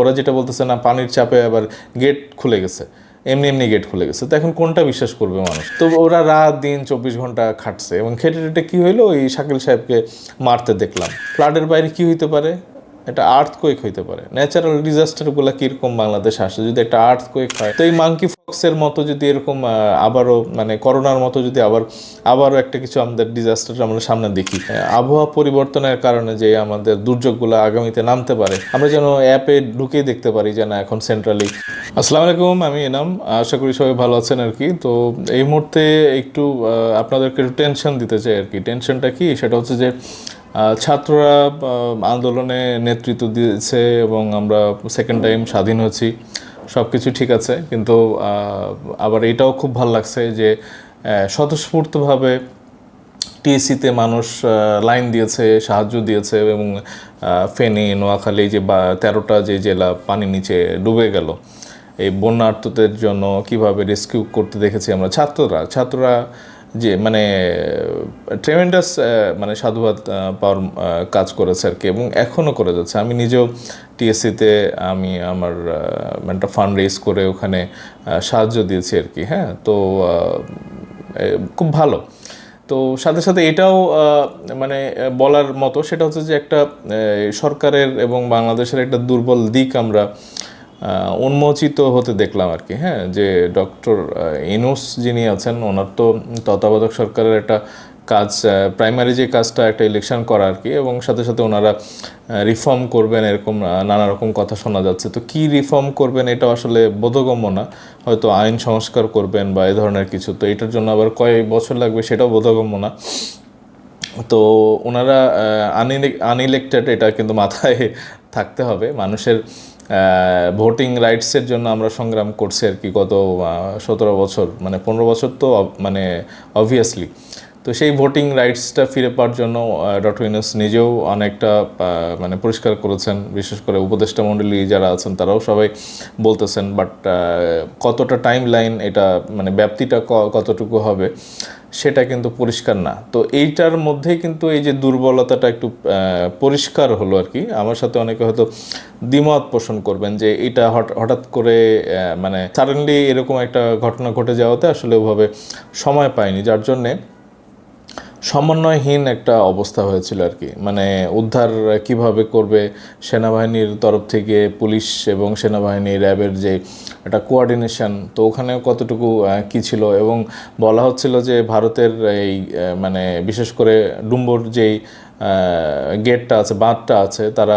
ওরা যেটা বলতেছে না, পানির চাপে আবার গেট খুলে গেছে। এমনি এমনি গেট খুলে গেছে। তো এখন কোনটা বিশ্বাস করবে মানুষ? তো ওরা রাত দিন চব্বিশ ঘণ্টা খাটছে এবং খেটে টেটে কী হইল? ওই শাকিল সাহেবকে মারতে দেখলাম। ফ্লাডের বাইরে কি হইতে পারে? এটা আর্থ কোয়েক হইতে পারে। ন্যাচারাল ডিজাস্টারগুলো কীরকম বাংলাদেশে আসে? যদি একটা আর্থ কোয়েক হয়, তো এই মাঙ্কি ফক্সের মতো যদি এরকম আবারও মানে করোনার মতো যদি আবার, আবারও একটা কিছু আমাদের ডিজাস্টার আমরা সামনে দেখি। আবহাওয়া পরিবর্তনের কারণে যে আমাদের দুর্যোগগুলো আগামীতে নামতে পারে, আমরা যেন অ্যাপে ঢুকেই দেখতে পারি যে না, এখন সেন্ট্রালি আসসালামু আলাইকুম, আমি এনাম। আশা করি সবাই ভালো আছেন আর কি। তো এই মুহূর্তে একটু আপনাদেরকে একটু টেনশন দিতে চাই আর কি। টেনশনটা কি? সেটা হচ্ছে যে ছাত্ররা আন্দোলনে নেতৃত্ব দিয়েছে এবং আমরা সেকেন্ড টাইম স্বাধীন হয়েছি। সব কিছু ঠিক আছে, কিন্তু আবার এটাও খুব ভালো লাগছে যে স্বতঃস্ফূর্তভাবে টিএসসিতে মানুষ লাইন দিয়েছে, সাহায্য দিয়েছে এবং ফেনী, নোয়াখালী যে বা, তেরোটা যে জেলা পানি নিচে ডুবে গেল। এই বন্যার্থদের জন্য কীভাবে রেস্কিউ করতে দেখেছি আমরা ছাত্ররা। ছাত্ররা যে মানে ট্রেমেন্ডাস মানে সাধুবাদ পাওয়ার কাজ করেছে আর কি এবং এখনও করে যাচ্ছে। আমি নিজেও টিএসসিতে আমি আমার মানে ফান্ড রেজ করে ওখানে সাহায্য দিয়েছি আর কি হ্যাঁ? তো খুব ভালো। তো সাথে সাথে এটাও মানে বলার মতো সেটা হচ্ছে যে একটা সরকারের এবং বাংলাদেশের একটা দুর্বল দিক আমরা উন্মোচিত হতে দেখলাম আর কি হ্যাঁ যে ডক্টর ইনুস যিনি আছেন, ওনার তো তত্ত্বাবধায়ক সরকারের একটা কাজ প্রাইমারি যে কাজটা একটা ইলেকশন করা আর কি, এবং সাথে সাথে ওনারা রিফর্ম করবেন এরকম নানা রকম কথা শোনা যাচ্ছে। তো কি রিফর্ম করবেন এটা আসলে বোধগম্য না, হয়তো আইন সংস্কার করবেন বা এ ধরনের কিছু, তো এটার জন্য আবার কয় বছর লাগবে সেটাও বোধগম্য না। তো ওনারা আনইলেক্টেড এটা কিন্তু মাথায় থাকতে হবে, মানুষের ভোটিং রাইটসের জন্য আমরা সংগ্রাম করছি আর কি গত সতেরো বছর মানে পনেরো বছর তো মানে অবভিয়াসলি তো সেই ভোটিং রাইটসটা ফিরে পাওয়ার জন্য ডক্টর ইউনুস নিজেও অনেকটা মানে পরিষ্কার করেছেন। বিশেষ করে উপদেষ্টা মণ্ডলী যারা আছেন, তারাও সবাই বলতেছেন বাট কতটা টাইম লাইন এটা মানে ব্যাপ্তিটা কতটুকু হবে, সেটা কিন্তু পরিষ্কার না। তো এইটার মধ্যেই কিন্তু এই যে দুর্বলতাটা একটু পরিষ্কার হলো আর কি। আমার সাথে অনেকে হয়তো দ্বিমত পোষণ করবেন যে এটা হঠাৎ করে মানে সাডেনলি এরকম একটা ঘটনা ঘটে যাওয়াতে আসলে ওভাবে সময় পায়নি। যার জন্যে সমন্বয়হীন একটা অবস্থা হয়েছিল আর কি। মানে উদ্ধার কীভাবে করবে সেনাবাহিনীর তরফ থেকে পুলিশ এবং সেনাবাহিনী র্যাবের যে একটা কোয়ার্ডিনেশন তো ওখানে কতটুকু কি ছিল? এবং বলা হচ্ছিল যে ভারতের এই মানে বিশেষ করে ডুম্বর যেই গেটটা আছে, বাঁধটা আছে, তারা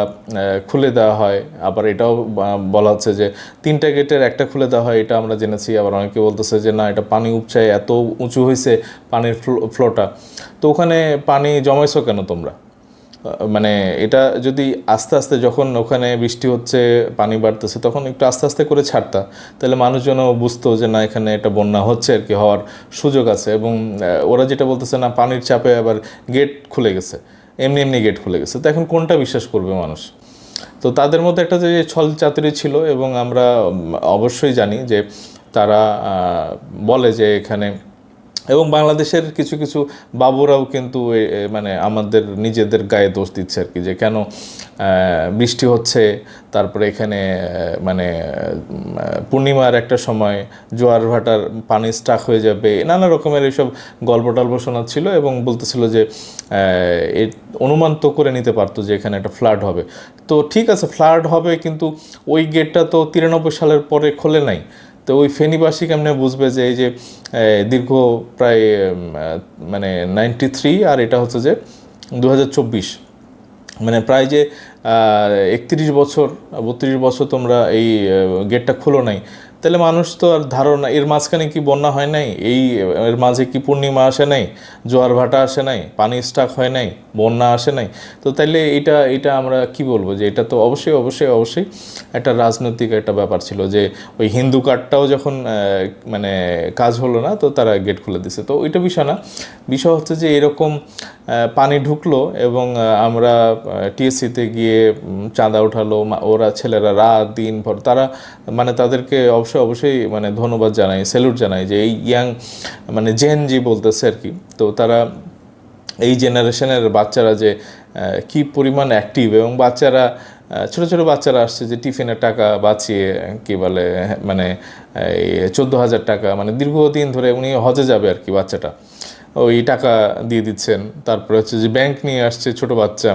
খুলে দেওয়া হয়। আবার এটাও বলা হচ্ছে যে তিনটা গেটের একটা খুলে দেওয়া হয়, এটা আমরা জেনেছি। আবার অনেকে বলতেছে যে না, এটা পানি উপচায় এত উঁচু হয়েছে পানির ফ্লোটা। তো ওখানে পানি জমাইছো কেন তোমরা? মানে এটা যদি আস্তে আস্তে যখন ওখানে বৃষ্টি হচ্ছে, পানি বাড়তেছে, তখন একটু আস্তে আস্তে করে ছাড়তা। তাহলে মানুষজনও বুঝতো যে না, এখানে একটা বন্যা হচ্ছে আর কি, হওয়ার সুযোগ আছে। এবং ওরা যেটা বলতেছে না, পানির চাপে আবার গেট খুলে গেছে। এমনি এমনি গেট খুলে গেছে। তো এখন কোনটা বিশ্বাস করবে মানুষ? তো তাদের মধ্যে একটা যে ছল চাতুরি ছিল এবং আমরা অবশ্যই জানি যে তারা বলে যে এখানে এবং বাংলাদেশের কিছু কিছু বাবুরাও কিন্তু মানে আমাদের নিজেদের গায়ে দোষ দিচ্ছে আর কি, যে কেন বৃষ্টি হচ্ছে, তারপরে এখানে মানে পূর্ণিমার একটা সময় জোয়ার ভাটার পানি স্টাক হয়ে যাবে, নানা রকমের এইসব গল্প টল্প শোনাচ্ছিল এবং বলতেছিল যে অনুমান তো করে নিতে পারতো যে এখানে একটা ফ্লাড হবে। তো ঠিক আছে ফ্লাড হবে কিন্তু ওই গেটটা তো তিরানব্বই সালের পরে খোলে নাই তো ওই ফেনীবাসী কেমনে বুঝবে যে এই যে দীর্ঘ প্রায় মানে নাইনটি থ্রি আর এটা হচ্ছে যে দু হাজার চব্বিশ। মানে প্রায় যে একত্রিশ বছর, বত্রিশ বছর তোমরা এই গেটটা খুলো নাই তাহলে মানুষ তো আর ধারণা, এর মাঝখানে কি বন্যা হয় নাই? এই, এর মাঝে কি পূর্ণিমা আসে নাই? জোয়ার ভাটা আসে নাই? পানি স্টাক হয় নাই? বন্যা আসে নাই? তো তাইলে এটা এটা আমরা কি বলব যে এটা তো অবশ্যই অবশ্যই অবশ্যই একটা রাজনৈতিক একটা ব্যাপার ছিল যে ওই হিন্দু কার্ডটাও যখন মানে কাজ হলো না, তো তারা গেট খুলে দিছে। তো ওইটা বিষয় না। বিষয় হচ্ছে যে এরকম পানি ঢুকলো এবং আমরা টিএসসিতে গিয়ে চাঁদা উঠালো ওরা ছেলেরা রাত দিন ভর তারা মানে তাদেরকে অবশ্যই অবশ্যই মানে ধন্যবাদ জানাই স্যালুট জানাই যে এই ইয়াং মানে জেন জি বলতেছে আর কি। তো তারা এই জেনারেশনের বাচ্চারা যে কি পরিমাণ অ্যাক্টিভ এবং বাচ্চারা ছোটো ছোটো বাচ্চারা আসছে যে টিফিনের টাকা বাঁচিয়ে, কি বলে মানে এই চোদ্দ হাজার টাকা মানে দীর্ঘদিন ধরে উনি হজে যাবে আর কি বাচ্চাটা। ওই টাকা দিয়ে দিচ্ছেন। তারপরে হচ্ছে যে ব্যাংক নিয়ে আসছে ছোট বাচ্চা।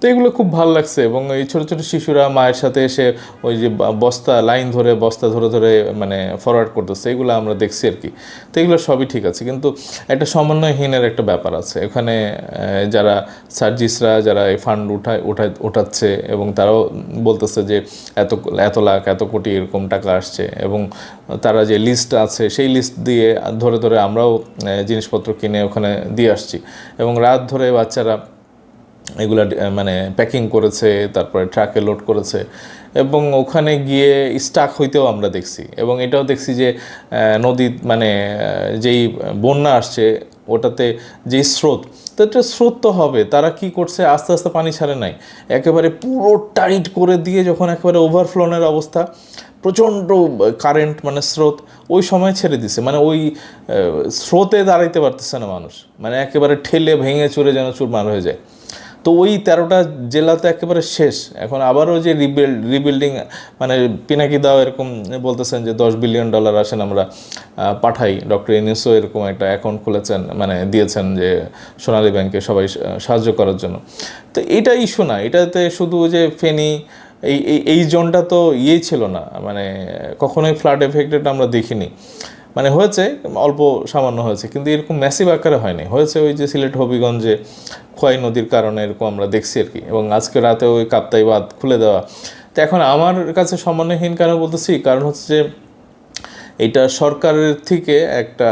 তো এগুলো খুব ভালো লাগছে এবং এই ছোটো ছোটো শিশুরা মায়ের সাথে এসে ওই যে বস্তা, লাইন ধরে, বস্তা ধরে ধরে মানে ফরওয়ার্ড করতেছে, এগুলো আমরা দেখছি আর কি। তো এগুলো সবই ঠিক আছে, কিন্তু একটা সমন্বয়হীনের একটা ব্যাপার আছে। এখানে যারা সার্জিসরা, যারা এই ফান্ড উঠায় উঠায়, উঠাচ্ছে এবং তারাও বলতেছে যে এত এত লাখ, এত কোটি এরকম টাকা আসছে এবং তারা যে লিস্ট আছে, সেই লিস্ট দিয়ে ধরে ধরে আমরাও জিনিসপত্র কিনে ওখানে দিয়ে আসছি। এবং রাত ধরে বাচ্চারা এগুলা মানে প্যাকিং করেছে, তারপরে ট্রাকে লোড করেছে, এবং ওখানে গিয়ে স্টাক হইতেও আমরা দেখছি। এবং এটাও দেখছি যে নদী মানে যেই বন্যা আসছে, ওটাতে যেই স্রোত, তো এটা স্রোত তো হবে, তারা কি করছে, আস্তে আস্তে পানি ছাড়ে নাই। একেবারে পুরো টাইট করে দিয়ে যখন একেবারে ওভারফ্লোনের অবস্থা, প্রচণ্ড কারেন্ট মানে স্রোত, ওই সময় ছেড়ে দিছে। মানে ওই স্রোতে দাঁড়াইতে পারতেছে না মানুষ। মানে একেবারে ঠেলে ভেঙে চুরে যেন চুরমার হয়ে যায়। তো ওই তেরোটা জেলাতে একেবারে শেষ। এখন আবারও যে রিবিল্ড রিবিল্ডিং মানে পিনাকি দাও এরকম বলতেছেন যে দশ বিলিয়ন ডলার আসেন আমরা পাঠাই। ডক্টর ইনিসও এরকম একটা অ্যাকাউন্ট খুলেছেন মানে দিয়েছেন যে সোনালী ব্যাংকে সবাই সাহায্য করার জন্য। তো এটা ইস্যু না, এটাতে শুধু যে ফেনি, এই এই জোনটা তো ইয়েই ছিল না। মানে কখনোই ফ্লাড এফেক্টেড আমরা দেখিনি। মানে হয়েছে, অল্প সামান্য হয়েছে, কিন্তু এরকম ম্যাসিভ আকারে হয়নি। হয়েছে ওই যে সিলেট হবিগঞ্জে খোয়াই নদীর কারণে এরকম আমরা দেখছি আর কি, এবং আজকে রাতে ওই কাপ্তাই বাঁধ খুলে দেওয়া। তো এখন আমার কাছে সমন্বয়হীন কেন বলতেছি? কারণ হচ্ছে যে এটা সরকারের থেকে একটা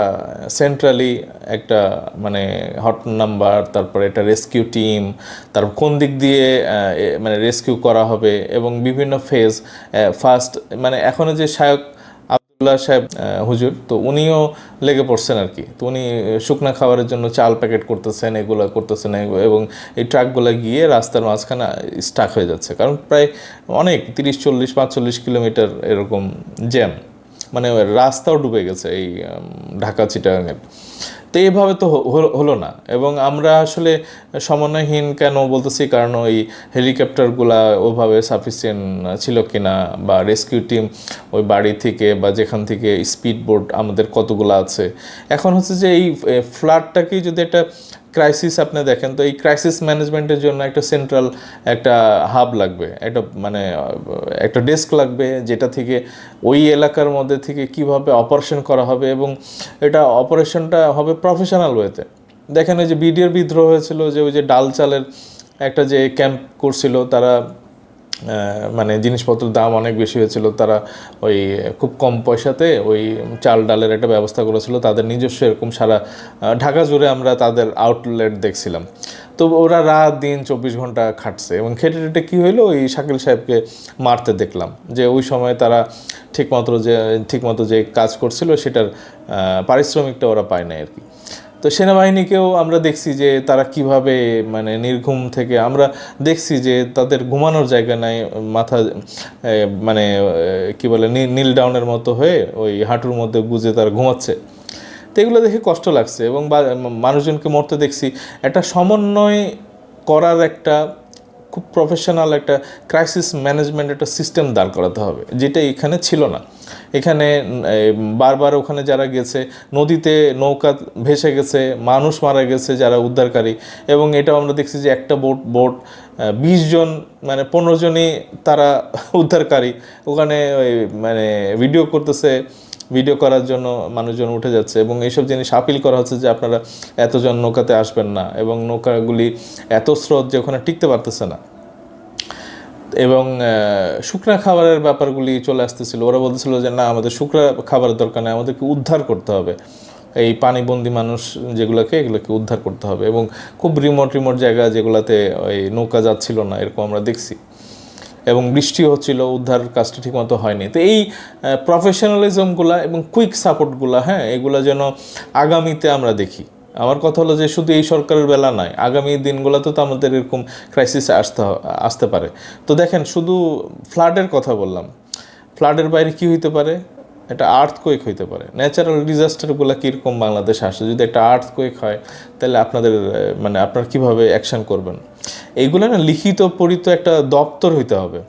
সেন্ট্রালি একটা মানে হট নাম্বার তারপরে একটা রেস্কিউ টিম তারপর কোন দিক দিয়ে মানে রেস্কিউ করা হবে, এবং বিভিন্ন ফেজ ফার্স্ট মানে এখনও যে আবদুল্লাহ সাহেব হুজুর, তো উনিও লেগে পড়ছেন আর কি। তো উনি শুকনা খাবারের জন্য চাল প্যাকেট করতেছেন, এগুলো করতেছেন এবং এই ট্রাকগুলো গিয়ে রাস্তার মাঝখানে স্টাক হয়ে যাচ্ছে। কারণ প্রায় অনেক, তিরিশ, চল্লিশ, পাঁচচল্লিশ কিলোমিটার এরকম জ্যাম মানে রাস্তাও ডুবে গেছে এই ঢাকা চিটাগাঙের। তো এইভাবে তো হলো না। এবং আমরা আসলে সমন্বয়হীন কেন বলতেছি? কারণ ওই হেলিকপ্টারগুলা ওভাবে সাফিসিয়েন্ট ছিল কিনা বা রেস্কিউ টিম ওই বাড়ি থেকে বা যেখান থেকে স্পিড বোট আমাদের কতগুলো আছে? এখন হচ্ছে যে এই ফ্লাডটাকেই যদি একটা ক্রাইসিস আপনি দেখেন, তো এই ক্রাইসিস ম্যানেজমেন্টের জন্য একটা সেন্ট্রাল একটা হাব লাগবে, একটা মানে একটা ডেস্ক লাগবে, যেটা থেকে ওই এলাকার মধ্যে থেকে কীভাবে অপারেশন করা হবে এবং এটা অপারেশনটা হবে প্রফেশনাল ওয়েতে দেখেন ওই যে বিডিআর বিদ্রোহ হয়েছিল যে ওই যে ডাল চালের একটা যে ক্যাম্প করছিল, তারা মানে জিনিসপত্রের দাম অনেক বেশি হয়েছিল। তারা ওই খুব কম পয়সাতে ওই চাল ডালের একটা ব্যবস্থা করেছিল। তাদের নিজস্ব এরকম সারা ঢাকা জুড়ে আমরা তাদের আউটলেট দেখছিলাম। তো ওরা রাত দিন চব্বিশ ঘণ্টা খাটছে এবং খেটে টেটে কী হইল? ওই শাকিল সাহেবকে মারতে দেখলাম। যে ওই সময় তারা ঠিকমতো যে ঠিকমতো যে কাজ করছিল, সেটার পারিশ্রমিকটা ওরা পায় না আর কি। তো সেনাবাহিনীকেও আমরা দেখছি যে তারা কীভাবে মানে নির্ঘুম থেকে, আমরা দেখছি যে তাদের ঘুমানোর জায়গা নাই, মাথা মানে কি বলে নীল ডাউনের মতো হয়ে ওই হাঁটুর মধ্যে গুজে তারা ঘুমাচ্ছে। তো এগুলো দেখে কষ্ট লাগছে এবং মানুষজনকে মরতে দেখছি। একটা সমন্বয় করার একটা খুব প্রফেশনাল একটা ক্রাইসিস ম্যানেজমেন্ট একটা সিস্টেম দাঁড় করাতে হবে, যেটা এখানে ছিল না। এখানে বারবার ওখানে যারা গেছে, নদীতে নৌকা ভেসে গেছে, মানুষ মারা গেছে যারা উদ্ধারকারী। এবং এটাও আমরা দেখছি যে একটা বোট বোট বিশ জন মানে পনেরো জনই তারা উদ্ধারকারী। ওখানে ওই মানে ভিডিও করতেছে, ভিডিও করার জন্য মানুষজন উঠে যাচ্ছে। এবং এইসব জিনিস আপিল করা হচ্ছে যে আপনারা এতজন নৌকাতে আসবেন না। এবং নৌকাগুলি এত স্রোত যে ওখানে টিকতে পারতেছে না। এবং শুকনা খাবারের ব্যাপারগুলি চলে আসতেছিল। ওরা বলতেছিল যে, না, আমাদের শুকনা খাবারের দরকার নেই, আমাদেরকে উদ্ধার করতে হবে। এই পানিবন্দি মানুষ যেগুলোকে, এগুলোকে উদ্ধার করতে হবে। এবং খুব রিমোট রিমোট জায়গা যেগুলোতে ওই নৌকা যাচ্ছিল না, এরকম আমরা দেখছি। এবং বৃষ্টি হচ্ছিল, উদ্ধার কাজটা ঠিকমতো হয়নি। তো এই প্রফেশনালিজমগুলা এবং কুইক সাপোর্টগুলা হ্যাঁ এগুলা যেন আগামীতে আমরা দেখি। আমার কথা হলো যে শুধু এই সরকারের বেলা নয়, আগামী দিনগুলোতে তো আমাদের এরকম ক্রাইসিস আসতে আসতে পারে। তো দেখেন, শুধু ফ্লাডের কথা বললাম ফ্লাডের বাইরে কি হইতে পারে? একটা আর্থকোয়েক হইতে পারে। ন্যাচারাল ডিজাস্টারগুলো কীরকম বাংলাদেশে আসে? যদি একটা আর্থ কোয়েক হয়, তাহলে আপনাদের মানে আপনারা কীভাবে অ্যাকশন করবেন? এইগুলো না লিখিত পরিত একটা দপ্তর হইতে হবে।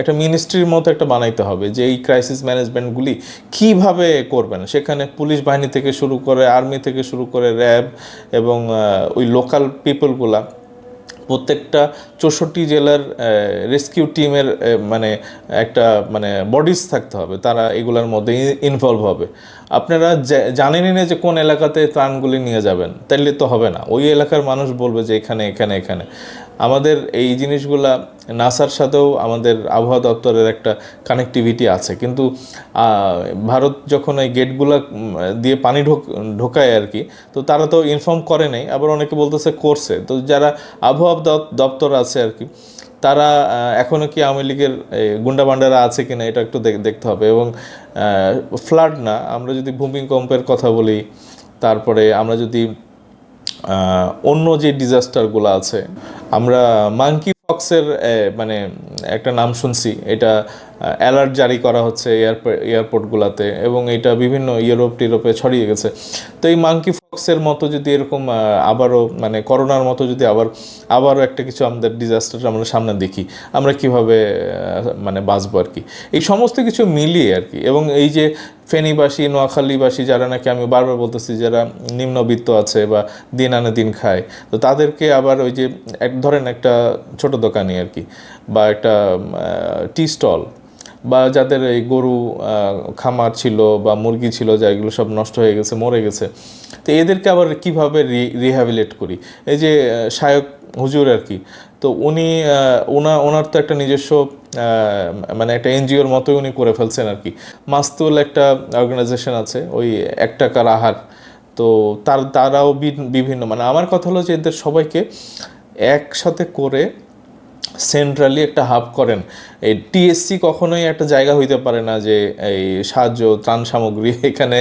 একটা মিনিস্ট্রির মতো একটা বানাইতে হবে যে এই ক্রাইসিস ম্যানেজমেন্টগুলি কীভাবে করবেন? সেখানে পুলিশ বাহিনী থেকে শুরু করে আর্মি থেকে শুরু করে র্যাব এবং ওই লোকাল পিপলগুলা প্রত্যেকটা চৌষট্টি জেলার রেস্কিউ টিমের মানে একটা মানে বডিজ থাকতে হবে, তারা এগুলোর মধ্যে ইনভলভ হবে। আপনারা জানেনই না যে কোন এলাকাতে ত্রাণগুলি নিয়ে যাবেন, তাইলে তো হবে না। ওই এলাকার মানুষ বলবে যে এখানে এখানে এখানে। আমাদের এই জিনিসগুলা নাসার সাথেও আমাদের আবহাওয়া দপ্তরের একটা কানেক্টিভিটি আছে। কিন্তু ভারত যখন এই গেটগুলা দিয়ে পানি ঢোক, ঢোকায় আর কি, তো তারা তো ইনফর্ম করে নাই, আবার অনেকে বলতেছে করছে। তো যারা আবহাওয়া দপ- দপ্তর আছে আর কি, তারা এখনও কি আওয়ামী লীগের গুন্ডা বান্ডারা আছে কিনা এটা একটু দেখতে হবে। এবং ফ্লাড না, আমরা যদি ভূমিকম্পের কথা বলি, তারপরে আমরা যদি অন্য যে ডিজাস্টারগুলো আছে, আমরা মাঙ্কি ফক্সের মানে একটা নাম শুনছি। এটা অ্যালার্ট জারি করা হচ্ছে এয়ারপোর্ট এয়ারপোর্টগুলোতে এবং এটা বিভিন্ন ইউরোপ টিউরোপে ছড়িয়ে গেছে। তো এই মাঙ্কি ফক্সের মতো যদি এরকম আবারও মানে করোনার মতো যদি আবার, আবারও একটা কিছু আমাদের ডিজাস্টার আমরা সামনে দেখি, আমরা কীভাবে মানে বাঁচবো আর কি? এই সমস্ত কিছু মিলিয়ে আর কি। এবং এই যে ফেনীবাসী, নোয়াখালীবাসী যারা নাকি, আমি বারবার বলতেছি, যারা নিম্নবিত্ত আছে বা দিন আনে দিন খায়, তো তাদেরকে আবার ওই যে এক, ধরেন একটা ছোট দোকানি আর কি, বা একটা টি স্টল বা যাদের এই গরু খামার ছিল বা মুরগি ছিল যা এগুলো সব নষ্ট হয়ে গেছে, মরে গেছে, তো এদেরকে আবার কীভাবে রিহ্যাবিলেট করি? এই যে শায়ক হুজুর আর কি, তো উনি ওনা, ওনার তো একটা নিজস্ব মানে একটা এনজিওর মতোই উনি করে ফেলছেন আর কি। মাস্তুল একটা অর্গানাইজেশন আছে, ওই এক টাকার আহার, তো তার, তারাও বিভিন্ন মানে আমার কথা হলো যে এদের সবাইকে একসাথে করে সেন্ট্রালি একটা হাব করেন। এই টিএসসি কখনোই একটা জায়গা হইতে পারে না যে এই সাহায্য, ত্রাণ সামগ্রী এখানে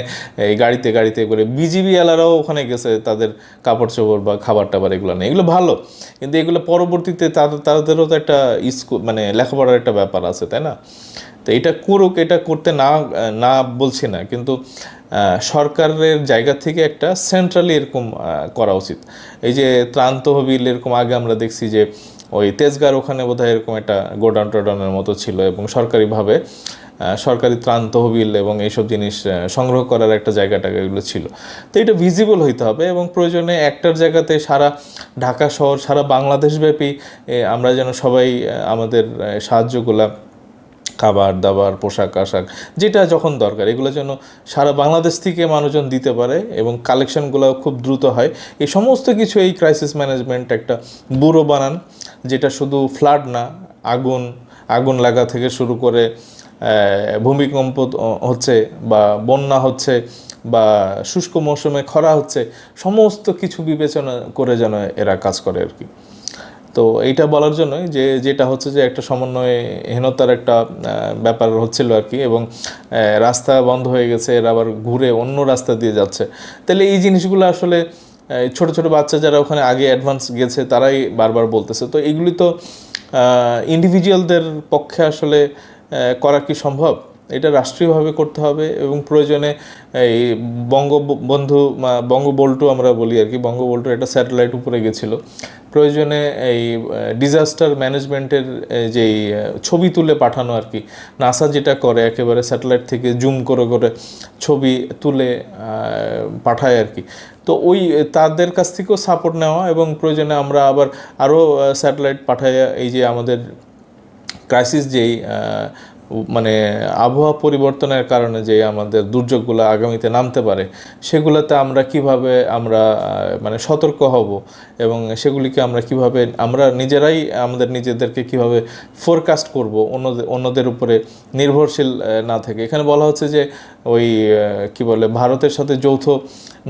এই গাড়িতে গাড়িতে করে। বিজিবি এলারাও ওখানে গেছে তাদের কাপড় চোপড় বা খাবার টাবার এগুলো নেই। এগুলো ভালো, কিন্তু এগুলো পরবর্তীতে তাদের তাদেরও তো একটা স্কুল মানে লেখাপড়ার একটা ব্যাপার আছে, তাই না? তো এটা করুক, এটা করতে না না বলছি না, কিন্তু সরকারের জায়গা থেকে একটা সেন্ট্রালি এরকম করা উচিত। এই যে ত্রাণ তহবিল এরকম আগে আমরা দেখছি যে ওই তেজগার ওখানে বোধহয় এরকম একটা গোডাউন টোডাউনের মতো ছিল এবং সরকারিভাবে সরকারি ত্রাণ তহবিল এবং এইসব জিনিস সংগ্রহ করার একটা জায়গাটা এগুলো ছিল। তো এটা ভিজিবল হইতে হবে এবং প্রয়োজনে একটার জায়গাতে সারা ঢাকা শহর, সারা বাংলাদেশব্যাপী আমরা যেন সবাই আমাদের সাহায্যগুলা, খাবার, দাবার, পোশাক, আশাক, যেটা যখন দরকার, এগুলো যেন সারা বাংলাদেশ থেকে মানুষজন দিতে পারে এবং কালেকশনগুলো খুব দ্রুত হয়। এই সমস্ত কিছু এই ক্রাইসিস ম্যানেজমেন্ট একটা ব্যুরো বানান। যেটা শুধু ফ্লাড না, আগুন আগুন লাগা থেকে শুরু করে ভূমিকম্প হচ্ছে বা বন্যা হচ্ছে বা শুষ্ক মৌসুমে খরা হচ্ছে, সমস্ত কিছু বিবেচনা করে যেন এরা কাজ করে আর কি। তো এইটা বলার জন্যই যে, যেটা হচ্ছে যে একটা সমন্বয়হীনতার একটা ব্যাপার হচ্ছিল আর কি এবং রাস্তা বন্ধ হয়ে গেছে, এরা আবার ঘুরে অন্য রাস্তা দিয়ে যাচ্ছে। তাহলে এই জিনিসগুলো আসলে ছোট ছোট বাচ্চা যারা ওখানে আগে অ্যাডভান্স গেছে, তারাই বারবার বলতেছে। তো এগুলি তো ইন্ডিভিজুয়ালদের পক্ষে আসলে করা কি সম্ভব? এটা রাষ্ট্রীয়ভাবে করতে হবে এবং প্রয়োজনে এই বঙ্গবন্ধু বঙ্গবল্টু আমরা বলি আর কি বঙ্গবল্টুর একটা স্যাটেলাইট উপরে গেছিল। প্রয়োজনে এই ডিজাস্টার ম্যানেজমেন্টের যেই ছবি তুলে পাঠানো আর কি নাসা যেটা করে একেবারে স্যাটেলাইট থেকে জুম করে করে ছবি তুলে পাঠায় আর কি। তো ওই তাদের কাছ থেকেও সাপোর্ট নেওয়া এবং প্রয়োজনে আমরা আবার আরও স্যাটেলাইট পাঠায় এই যে আমাদের ক্রাইসিস যেই মানে আবহাওয়া পরিবর্তনের কারণে যে আমাদের দুর্যোগগুলো আগামীতে নামতে পারে, সেগুলোতে আমরা কীভাবে আমরা মানে সতর্ক হব এবং সেগুলিকে আমরা কীভাবে, আমরা নিজেরাই আমাদের নিজেদেরকে কীভাবে ফোরকাস্ট করব, অন্যদের অন্যদের উপরে নির্ভরশীল না থেকে। এখানে বলা হচ্ছে যে ওই কি বলে, ভারতের সাথে যৌথ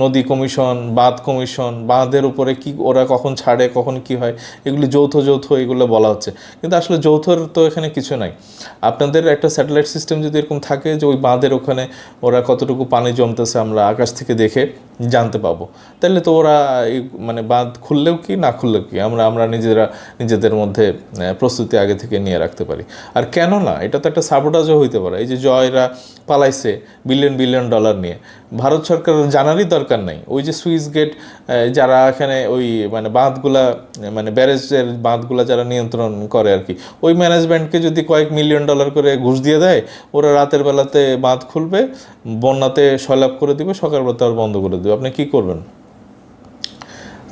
নদী কমিশন, বাঁধ কমিশন, বাঁধের উপরে কি ওরা কখন ছাড়ে, কখন কি হয়, এগুলি যৌথ যৌথ এগুলো বলা হচ্ছে। কিন্তু আসলে যৌথর তো এখানে কিছু নাই। আপনাদের একটা স্যাটেলাইট সিস্টেম যদি এরকম থাকে যে ওই বাঁধের ওখানে ওরা কতটুকু পানি জমতেছে আমরা আকাশ থেকে দেখে জানতে পাবো। তাহলে তো ওরা মানে বাঁধ খুললেও কি, না খুললেও কি? আমরা আমরা নিজেরা, নিজেদের মধ্যে প্রস্তুতি আগে থেকে নিয়ে রাখতে পারি। আর কেন না? এটা তো একটা সাবোটাজও হইতে পারে। এই যে জয়রা পালাইছে বিলিয়ন বিলিয়ন ডলার নিয়ে। ভারত সরকার জানারই দরকার নাই। ওই যে সুইচ গেট যারা এখানে ওই মানে বাঁধগুলা মানে ব্যারেজের বাঁধগুলা যারা নিয়ন্ত্রণ করে আর কি, ওই ম্যানেজমেন্টকে যদি কয়েক মিলিয়ন ডলার করে ঘুষ দিয়ে দেয়, ওরা রাতের বেলাতে বাঁধ খুলবে, বন্যাতে সয়লাভ করে দিবে সকালবেলা আর বন্ধ করে দেবে। আপনি কি করবেন?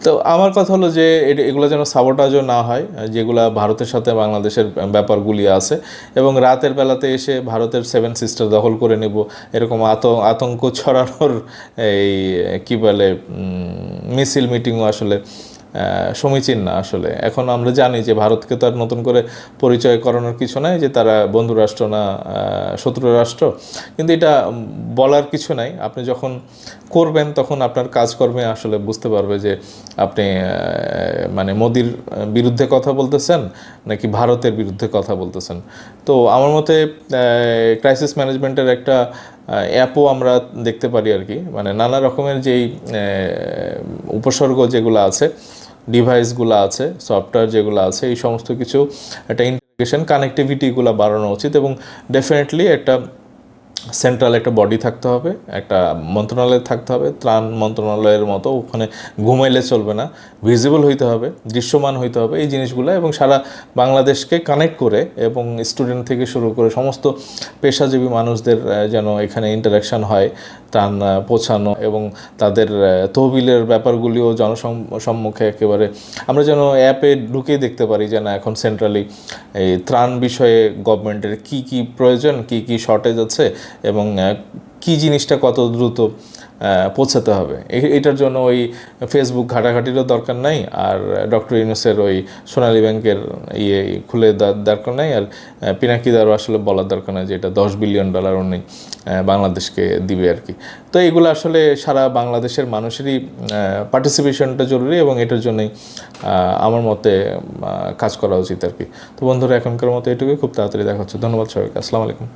তো আমার কথা হলো যে এগুলো যেন সাবোটাজও না হয়, যেগুলা ভারতের সাথে বাংলাদেশের ব্যাপারগুলি আছে, এবং রাতের বেলাতে এসে ভারতের সেভেন সিস্টার দখল করে নেব, এরকম আত, আতঙ্ক ছড়ানোর এই, কি বলে মিছিল মিটিংও আসলে সমীচীন না আসলে। এখন আমরা জানি যে ভারতকে তো আর নতুন করে পরিচয় করানোর কিছু নাই, যে তারা বন্ধু রাষ্ট্র না শত্রু রাষ্ট্র। কিন্তু এটা বলার কিছু নাই। আপনি যখন করবেন, তখন আপনার কাজকর্মে আসলে বুঝতে পারবে যে আপনি মানে মোদির বিরুদ্ধে কথা বলতেছেন, নাকি ভারতের বিরুদ্ধে কথা বলতেছেন। তো আমার মতে ক্রাইসিস ম্যানেজমেন্টের একটা অ্যাপও আমরা দেখতে পারি আর কি। মানে নানা রকমের যেই উপসর্গ যেগুলো আছে ডিভাইসগুলো আছে সফটওয়্যার যেগুলো আছে, এই সমস্ত কিছু একটা ইন্টিগ্রেশন কানেক্টিভিটিগুলো বাড়ানো উচিত এবং ডেফিনেটলি একটা সেন্ট্রাল একটা বডি থাকতে হবে, একটা মন্ত্রণালয় থাকতে হবে, ত্রাণ মন্ত্রণালয়ের মতো ওখানে ঘুমাইলে চলবে না ভিজিবল হইতে হবে, দৃশ্যমান হইতে হবে এই জিনিসগুলো এবং সারা বাংলাদেশকে কানেক্ট করে এবং স্টুডেন্ট থেকে শুরু করে সমস্ত পেশাজীবী মানুষদের যেন এখানে ইন্টারাকশন হয় ত্রাণ পৌঁছানো এবং তাদের তহবিলের ব্যাপারগুলিও জনসম্মুখে একেবারে আমরা যেন অ্যাপে ঢুকেই দেখতে পারি যে না, এখন সেন্ট্রালি এই ত্রাণ বিষয়ে গভর্নমেন্টের কি কি প্রয়োজন, কি কি শর্টেজ আছে এবং কি জিনিসটা কত দ্রুত পৌঁছাতে হবে? এটার জন্য ওই ফেসবুক ঘাটাঘাটিরও দরকার নাই, আর ডক্টর ইউনুসের ওই সোনালী ব্যাংকের ইয়ে খুলে দেওয়ার দরকার নাই, আর পিনাকিদারও আসলে বলার দরকার নাই যে এটা দশ বিলিয়ন ডলার উনি বাংলাদেশকে দিবে আর কি। তো এগুলো আসলে সারা বাংলাদেশের মানুষেরই পার্টিসিপেশনটা জরুরি এবং এটার জন্যই আমার মতে কাজ করা উচিত আর কি। তো বন্ধুরা, এখনকার মতো এটুকুই। খুব তাড়াতাড়ি দেখা হচ্ছে। ধন্যবাদ সবাইকে। আসসালামু আলাইকুম।